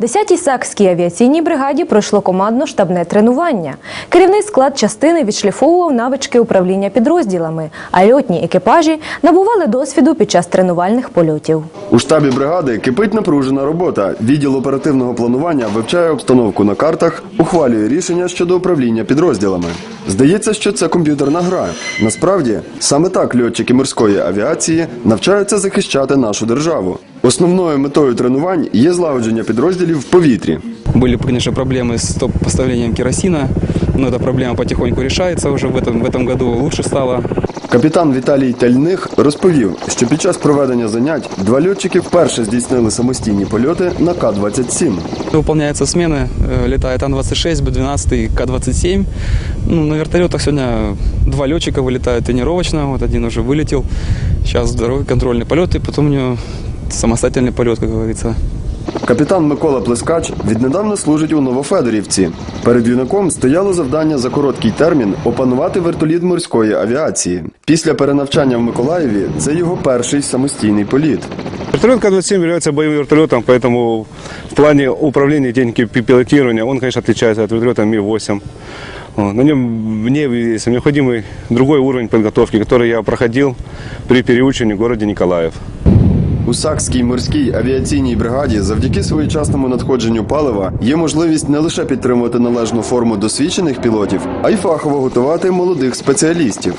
10-й Сакській авіаційній бригаді пройшло командно-штабне тренування. Керівний склад частини відшліфовував навички управління підрозділами, а льотні екіпажі набували досвіду під час тренувальних польотів. У штабі бригади кипить напружена робота. Відділ оперативного планування вивчає обстановку на картах, ухвалює рішення щодо управління підрозділами. Здається, що це комп'ютерна гра. Насправді, саме так льотчики морської авіації навчаються захищати нашу державу. Основною метою тренувань є злагодження підрозділів в повітрі. Были, конечно, проблемы с топ поставлением керосина, но эта проблема потихоньку решается уже в этом, в этом году лучше стало. Капітан Віталій Тальних розповів, що під час проведення занять два льотчики вперше здійснили самостійні польоти на К-27. Выполняются смены, э, летает Ан-26, Б-12 и К-27. Ну, на вертолетах сегодня два летчика вылетают тренировочно, вот один уже вылетел. Сейчас второй контрольный полет, и потом у него самостоятельный полет, как говорится. Капітан Микола Плескач віднедавна служить у Новофедорівці. Перед юнаком стояло завдання за короткий термін опанувати вертоліт морської авіації. Після перенавчання в Миколаєві це його перший самостійний політ. Вертолет К-27 является боевым вертолетом, поэтому в плане управления и техники пи- пилотирования он, конечно, отличается от вертолета Ми-8. Вот. На нем мне есть необходимый другой уровень подготовки, который я проходил при переучивании в городе Николаев. У Сакській морській авіаційній бригаді завдяки своєчасному надходженню палива є можливість не лише підтримувати належну форму досвідчених пілотів, а й фахово готувати молодих спеціалістів.